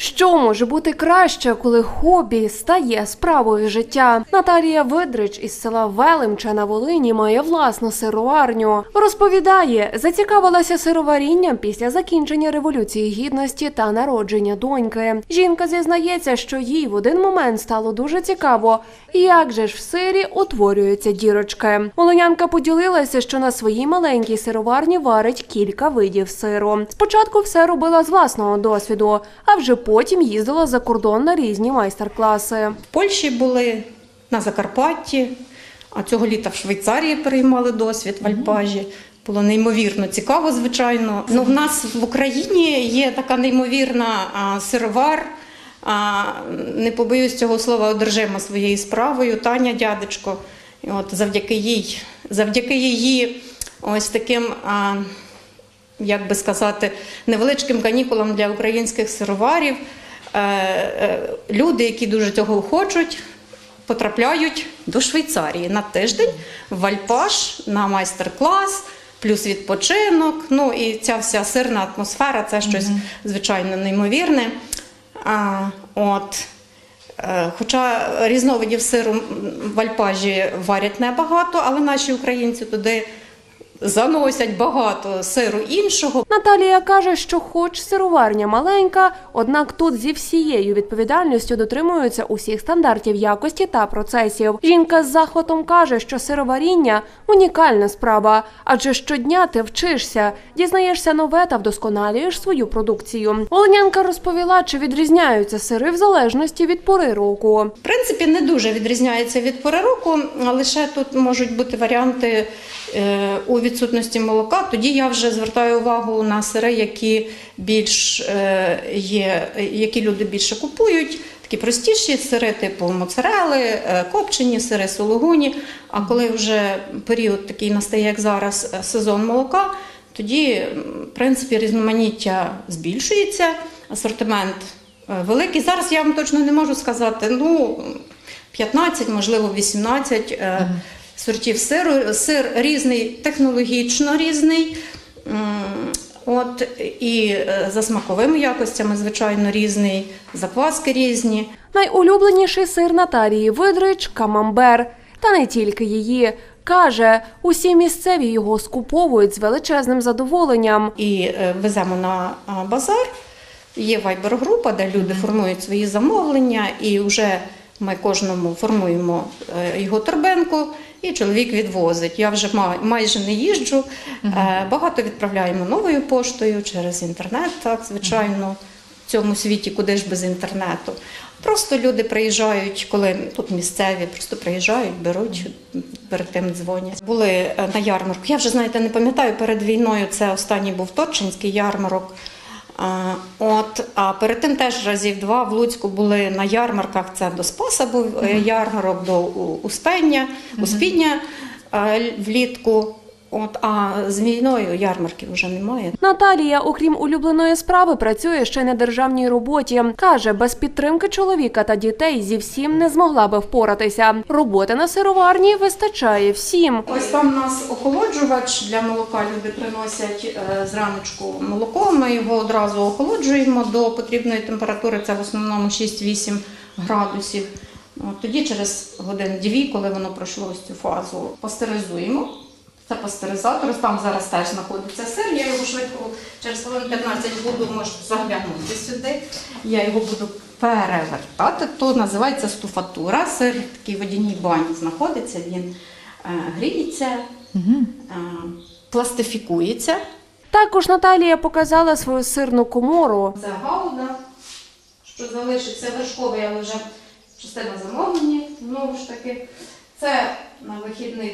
Що може бути краще, коли хобі стає справою життя? Наталія Видрич із села Велимча на Волині має власну сироварню. Розповідає, зацікавилася сироварінням після закінчення революції гідності та народження доньки. Жінка зізнається, що їй в один момент стало дуже цікаво, як же ж в сирі утворюються дірочки. Волинянка поділилася, що на своїй маленькій сироварні варить кілька видів сиру. Спочатку все робила з власного досвіду, а вже потім їздила за кордон на різні майстер-класи. В Польщі були, на Закарпатті, а цього літа в Швейцарії переймали досвід в Альпажі. Було неймовірно цікаво, звичайно. Ну, в нас в Україні є така неймовірна а, сировар. А, не побоюсь цього слова, одержима своєю справою Таня Дядечко. І от завдяки їй, завдяки її ось таким. А, як би сказати, невеличким канікулам для українських сироварів. Е, е, Люди, які дуже цього хочуть, потрапляють до Швейцарії на тиждень в Альпаш на майстер-клас, плюс відпочинок. Ну і ця вся сирна атмосфера це щось звичайно неймовірне. А, от. Е, Хоча різновидів сиру в Альпажі варять небагато, але наші українці туди заносять багато сиру іншого. Наталія каже, що хоч сироварня маленька, однак тут зі всією відповідальністю дотримуються усіх стандартів якості та процесів. Жінка з захватом каже, що сироваріння унікальна справа, адже щодня ти вчишся, дізнаєшся нове та вдосконалюєш свою продукцію. Волинянка розповіла, чи відрізняються сири в залежності від пори року. В принципі, не дуже відрізняється від пори року, а лише тут можуть бути варіанти е, у відсутності молока. Тоді я вже звертаю увагу на сири, які більш е, є, які люди більше купують. Такі простіші сири, типу моцарели, е, копчені сири, сулугуні. А коли вже період такий настає, як зараз, е, сезон молока, тоді, в принципі, різноманіття збільшується, асортимент великий. Зараз я вам точно не можу сказати. Ну, 15, можливо, 18 е, сортів сиру. Сир різний, технологічно різний. От і е, за смаковими якостями, звичайно, різний, закваски різні. Найулюбленіший сир Наталії Видрич камамбер. Та не тільки її. Каже, усі місцеві його скуповують з величезним задоволенням. і е, веземо на базар. Є вайбер-група, де люди формують свої замовлення, і вже ми кожному формуємо е, його торбинку, і чоловік відвозить. Я вже ма- майже не їжджу. Е, Багато відправляємо новою поштою через інтернет, так, звичайно. В цьому світі куди ж без інтернету. Просто люди приїжджають, коли тут місцеві, просто приїжджають, беруть, перед тим дзвонять. Були е, на ярмарку. Я вже знаєте, не пам'ятаю перед війною. Це останній був Торчинський ярмарок. От, а перед тим теж разів два в Луцьку були на ярмарках. Це до Спаса був е, ярмарок, до Успення, Успіння е, влітку. От, а з війною ярмарків вже немає. Наталія, окрім улюбленої справи, працює ще й на державній роботі. Каже, без підтримки чоловіка та дітей зі всім не змогла би впоратися. Роботи на сироварні вистачає всім. Ось там у нас охолоджувач для молока. Люди приносять е, зраночку молоко. Ми його одразу охолоджуємо до потрібної температури. Це в основному 6-8 градусів. Тоді через годин-дві, коли воно пройшло ось цю фазу, пастеризуємо. Це пастеризатор. Там зараз теж знаходиться сир. Я його швидко через хвилин 15 буду заглянути сюди. Я його буду перевертати. То називається стуфатура. Сир в такій водяній бані знаходиться. Він е, гріється, е, пластифікується. Також Наталія показала свою сирну комору. Це гауда, що залишиться вершковий, але вже частина замовлення. Знову ж таки, це на вихідних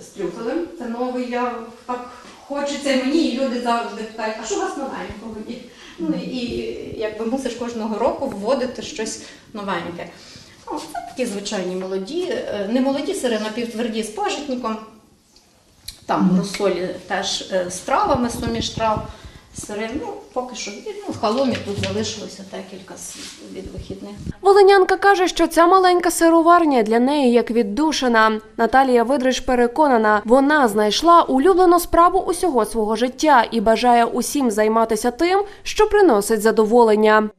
з трюфелем. Це новий. Я так хочеться мені, і люди завжди питають, а що у вас новенького? Ну і якби мусиш кожного року вводити щось новеньке. Ну, це такі звичайні молоді, е, не молоді сири, напівтверді з пажитником. Там розсолі теж е, з травами, суміш трав. Сири. Ну, поки що ну, в халомі тут залишилося декілька від вихідних. Волинянка каже, що ця маленька сироварня для неї як віддушина. Наталія Видрич переконана, вона знайшла улюблену справу усього свого життя і бажає усім займатися тим, що приносить задоволення.